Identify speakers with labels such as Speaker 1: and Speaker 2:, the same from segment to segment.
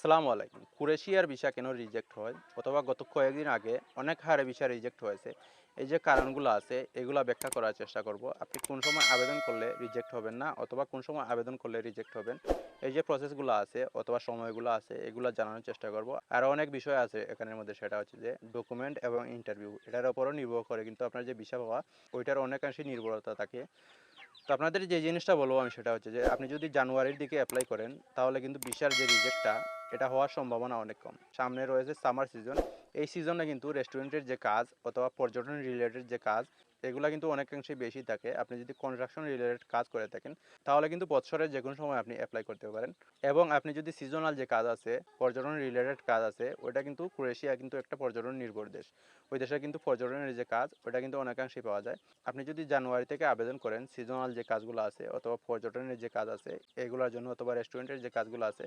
Speaker 1: আসসালামু আলাইকুম। কুরেশিয়ার ভিসা কেন রিজেক্ট হয়? অথবা গত কয়েকদিন আগে অনেক হারে ভিসা রিজেক্ট হয়েছে। এই যে কারণগুলো আছে, এগুলো ব্যাখ্যা করার চেষ্টা করব। আপনি কোন সময় আবেদন করলে রিজেক্ট হবেন না, অথবা কোন সময় আবেদন করলে রিজেক্ট হবেন? এই যে প্রসেসগুলো আছে, অথবা সময়গুলো আছে, এগুলো জানানোর চেষ্টা করব। আরও অনেক বিষয় আছে এখানের মধ্যে, সেটা হচ্ছে যে ডকুমেন্ট এবং ইন্টারভিউ এটার উপরও নির্ভর করে। কিন্তু আপনার যে ভিসা পাওয়া, ওইটার অনেকাংশে নির্ভরতা থাকে। তো আপনাদের যে জিনিসটা বলব আমি সেটা হচ্ছে যে, আপনি যদি জানুয়ারির দিকে অ্যাপ্লাই করেন, তাহলে কিন্তু বিশার যে রিজেক্টটা এটা হওয়ার সম্ভাবনা অনেক কম। সামনে রয়েছে সামার সিজন এই সিজনে কিন্তু রেস্টুরেন্টের যে কাজ অথবা পর্যটন রিলেটেড যে কাজ এগুলো কিন্তু অনেকাংশে বেশি থাকে। আপনি যদি কনস্ট্রাকশন রিলেটেড কাজ করে থাকেন, তাহলে কিন্তু বছরের যে কোনো সময় আপনি অ্যাপ্লাই করতে পারেন। এবং আপনি যদি সিজনাল যে কাজ আছে, পর্যটন রিলেটেড কাজ আছে, ওইটা কিন্তু ক্রোয়েশিয়া কিন্তু একটা পর্যটন নির্ভর দেশ। ওই দেশে কিন্তু পর্যটনের যে কাজ ওটা কিন্তু অনেকাংশেই পাওয়া যায়। আপনি যদি জানুয়ারি থেকে আবেদন করেন সিজনাল যে কাজগুলো আছে, অথবা পর্যটনের যে কাজ আছে, এগুলোর জন্য অথবা রেস্টুরেন্টের যে কাজগুলো আছে,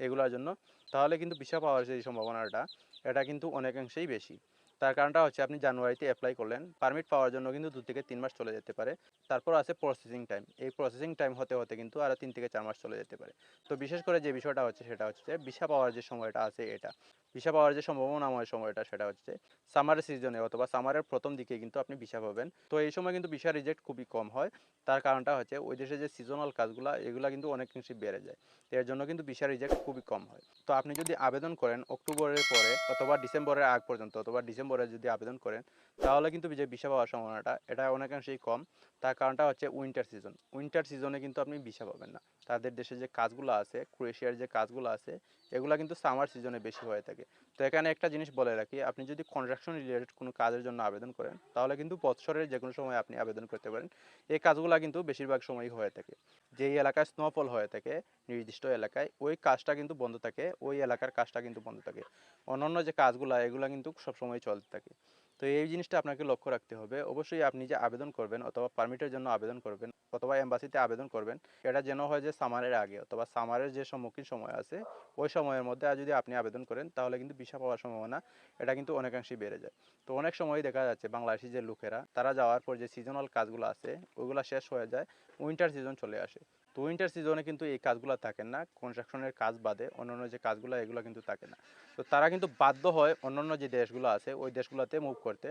Speaker 1: এগুলোর জন্য, তাহলে কিন্তু ভিসা পাওয়ার যে সম্ভাবনাটা, এটা কিন্তু অনেকাংশেই বেশি। তার কারণটা হচ্ছে আপনি জানুয়ারিতে অ্যাপ্লাই করলেন। পারমিট পাওয়ার জন্য কিন্তু দু থেকে তিন মাস চলে যেতে পারে। তারপর আছে প্রসেসিং টাইম এই প্রসেসিং টাইম হতে হতে কিন্তু আরও তিন থেকে চার মাস চলে যেতে পারে। তো বিশেষ করে যে বিষয়টা হচ্ছে সেটা হচ্ছে ভিসা পাওয়ার যে সময়টা আছে এটা। ভিসা পাওয়ার যে সম্ভাবনাময় সময়টা সেটা হচ্ছে সামারের সিজনে অথবা সামারের প্রথম দিকে কিন্তু আপনি ভিসা পাবেন। তো এই সময় কিন্তু ভিসা রিজেক্ট খুবই কম হয়। তার কারণটা হচ্ছে ওই দেশে যে সিজনাল কাজগুলো, এগুলো কিন্তু অনেকাংশে বেড়ে যায়। এর জন্য কিন্তু ভিসা রিজেক্ট খুবই কম হয়। তো আপনি যদি আবেদন করেন অক্টোবরের পরে অথবা ডিসেম্বরের আগ পর্যন্ত অথবা ডিসেম্বরে যদি আবেদন করেন, তাহলে কিন্তু যে ভিসা পাওয়ার সম্ভাবনাটা, এটা অনেকাংশেই কম। তার কারণটা হচ্ছে উইন্টার সিজন উইন্টার সিজনে কিন্তু আপনি ভিসা পাবেন না। তাদের দেশে যে কাজগুলো আছে ক্রোয়েশিয়ার যে কাজগুলো আছে, এগুলো কিন্তু সামার সিজনে বেশি হয়ে থাকে। তো এখানে একটা জিনিস বলে রাখি, আপনি যদি কনস্ট্রাকশন রিলেটেড কোনো কাজের জন্য আবেদন করেন, তাহলে কিন্তু বছরের যে কোনো সময় আপনি আবেদন করতে পারেন। এই কাজগুলো কিন্তু বেশিরভাগ সময়ই হয়ে থাকে। যেই এলাকায় স্নোফল হয়ে থাকে, নির্দিষ্ট এলাকায়, ওই কাজটা কিন্তু বন্ধ থাকে, ওই এলাকার কাজটা কিন্তু বন্ধ থাকে। অন্যান্য যে কাজগুলো, এগুলো কিন্তু সবসময় চলতে থাকে। তো এই জিনিসটা আপনাকে লক্ষ্য রাখতে হবে। অবশ্যই আপনি যে আবেদন করবেন অথবা পারমিটের জন্য আবেদন করবেন অথবা এম্বাসিতে আবেদন করবেন, এটা যেন হয় যে সামারের আগে অথবা সামারের যে সম্মুখীন সময় আছে, ওই সময়ের মধ্যে যদি আপনি আবেদন করেন, তাহলে কিন্তু ভিসা পাওয়ার সম্ভাবনা, এটা কিন্তু অনেকাংশেই বেড়ে যায়। তো অনেক সময় দেখা যাচ্ছে বাংলাদেশি যে লোকেরা, তারা যাওয়ার পর যে সিজনাল কাজগুলো আছে ওইগুলো শেষ হয়ে যায় উইন্টার সিজন চলে আসে। তো উইন্টার সিজনে কিন্তু এই কাজগুলো থাকে না কনস্ট্রাকশনের কাজ বাদে অন্যান্য যে কাজগুলো, এগুলো কিন্তু থাকে না। তো তারা কিন্তু বাধ্য হয় অন্যান্য যে দেশগুলো আছে, ওই দেশগুলোতে মুভ করতে।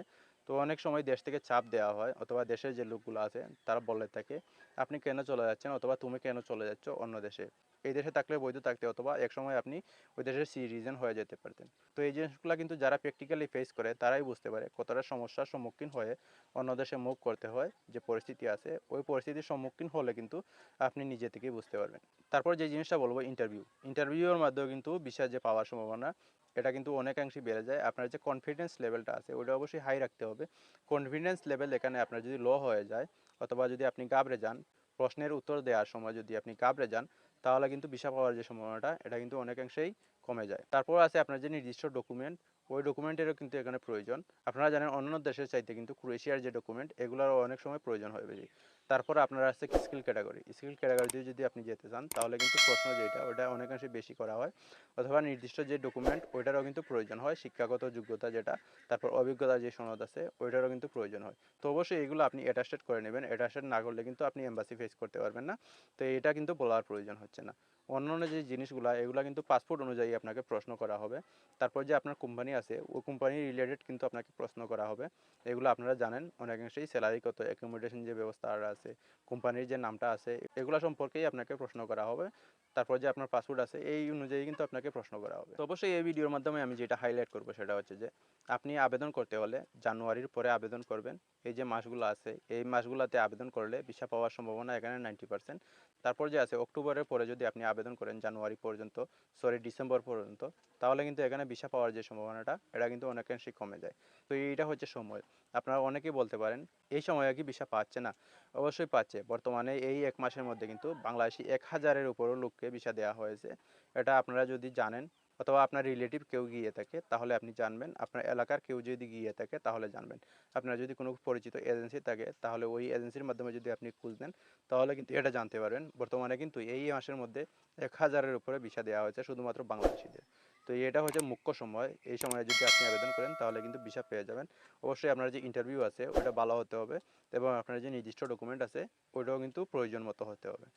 Speaker 1: তো অনেক সময় দেশ থেকে চাপ দেওয়া হয় অথবা দেশের যে লোকগুলো আছে, তারা বলে থাকে, আপনি কেন চলে যাচ্ছেন অথবা তুমি কেন চলে যাচ্ছ অন্য দেশে? এই দেশে থাকলে বৈধ থাকতে অথবা এক সময় আপনি ওই দেশের সিটিজেন হয়ে যেতে পারতেন। তো এই জিনিসগুলো কিন্তু যারা প্র্যাকটিক্যালি ফেস করে, তারাই বুঝতে পারে কতটা সমস্যার সম্মুখীন হয়ে অন্য দেশে মুভ করতে হয়, যে পরিস্থিতি আছে। ওই পরিস্থিতির সম্মুখীন হলে কিন্তু আপনি নিজে থেকেই বুঝতে পারবেন। তারপর যে জিনিসটা বলব ইন্টারভিউ ইন্টারভিউর মাধ্যমে কিন্তু বিশ্বাস যে পাওয়ার সম্ভাবনা এটা কিন্তু অনেকাংশে বেড়ে যায়। আপনার যে কনফিডেন্স লেভেলটা আছে ওটা অবশ্যই হাই রাখতে হবে। কনফিডেন্স লেভেল এখানে আপনার যদি লো হয়ে যায়, অথবা যদি আপনি গাবড়ে যান, প্রশ্নের উত্তর দেওয়ার সময় যদি আপনি গাবড়ে যান, তাহলে কিন্তু ভিসা পাওয়ার যে সম্ভাবনাটা, এটা কিন্তু অনেকাংশেই কমে যায়। তারপর আছে আপনার যে নির্দিষ্ট ডকুমেন্ট ওই ডকুমেন্টেরও কিন্তু এখানে প্রয়োজন। আপনারা জানেন অন্যান্য দেশের চাইতে কিন্তু ক্রোয়েশিয়ার যে ডকুমেন্ট এগুলোরও অনেক সময় প্রয়োজন হয় বেশি। তারপর আপনার আছে স্কিল ক্যাটাগরি স্কিল ক্যাটাগরিতে যদি আপনি যেতে চান, তাহলে কিন্তু প্রশ্ন যেটা ওটা অনেকাংশে বেশি করা হয়। অথবা নির্দিষ্ট যে ডকুমেন্ট ওইটারও কিন্তু প্রয়োজন হয়। শিক্ষাগত যোগ্যতা যেটা, তারপর অভিজ্ঞতা যে সনদ আছে, ওইটারও কিন্তু প্রয়োজন হয়। তো অবশ্যই এগুলো আপনি অ্যাটাস্টেড করে নেবেন। অ্যাটাস্টেড না করলে কিন্তু আপনি এম্বাসি ফেস করতে পারবেন না। তো এটা কিন্তু বলার প্রয়োজন হচ্ছে না। অন্যান্য যে জিনিসগুলো, এগুলো কিন্তু পাসপোর্ট অনুযায়ী আপনাকে প্রশ্ন করা হবে। তারপর যে আপনার কোম্পানি আছে, ওই কোম্পানি রিলেটেড কিন্তু আপনাকে প্রশ্ন করা হবে। এগুলো আপনারা জানেন। অনেকাংশেই স্যালারি কত অ্যাকোমোডেশন যে ব্যবস্থা আছে, কোম্পানির যে নামটা আছে, এগুলো সম্পর্কেই আপনাকে প্রশ্ন করা হবে। তারপর যে আপনার পাসপোর্ট আছে, এই অনুযায়ী কিন্তু আপনাকে প্রশ্ন করা হবে। তো অবশ্যই এই ভিডিওর মাধ্যমে আমি যেটা হাইলাইট করব সেটা হচ্ছে যে, আপনি আবেদন করতে হলে জানুয়ারির পরে আবেদন করবেন। এই যে মাসগুলো আছে, এই মাসগুলোতে আবেদন করলে ভিসা পাওয়ার সম্ভাবনা এখানে নাইনটি পার্সেন্ট তারপর যে আছে, অক্টোবরের পরে যদি আপনি আবেদন করেন জানুয়ারি পর্যন্ত সরি ডিসেম্বর পর্যন্ত, তাহলে কিন্তু এখানে ভিসা পাওয়ার যে সম্ভাবনাটা, এটা কিন্তু অনেকাংশেই কমে যায়। তো এইটা হচ্ছে সময়। আপনারা অনেকেই বলতে পারেন, এই সময়ে কি ভিসা পাচ্ছে না। অবশ্যই পাচ্ছে। বর্তমানে এই এক মাসের মধ্যে কিন্তু বাংলাদেশি এক হাজারের উপরও লোককে ভিসা দেওয়া হয়েছে। এটা আপনারা যদি জানেন অথবা আপনার রিলেটিভ কেউ গিয়ে থাকে, তাহলে আপনি জানবেন। আপনার এলাকার কেউ যদি গিয়ে থাকে, তাহলে জানবেন। আপনার যদি কোনো পরিচিত এজেন্সি থাকে, তাহলে ওই এজেন্সির মাধ্যমে যদি আপনি খুঁজ দেন তাহলে কিন্তু এটা জানতে পারবেন। বর্তমানে কিন্তু এই মাসের মধ্যে এক হাজারের উপরে ভিসা দেওয়া হয়েছে শুধুমাত্র বাংলাদেশিদের। তো এটা হচ্ছে মুখ্য সময়। এই সময়ে যদি আপনি আবেদন করেন, তাহলে কিন্তু ভিসা পেয়ে যাবেন। অবশ্যই আপনার যে ইন্টারভিউ আছে, ওটা ভালো হতে হবে এবং আপনার যে নির্দিষ্ট ডকুমেন্ট আছে ওইটাও কিন্তু প্রয়োজন মতো হতে হবে।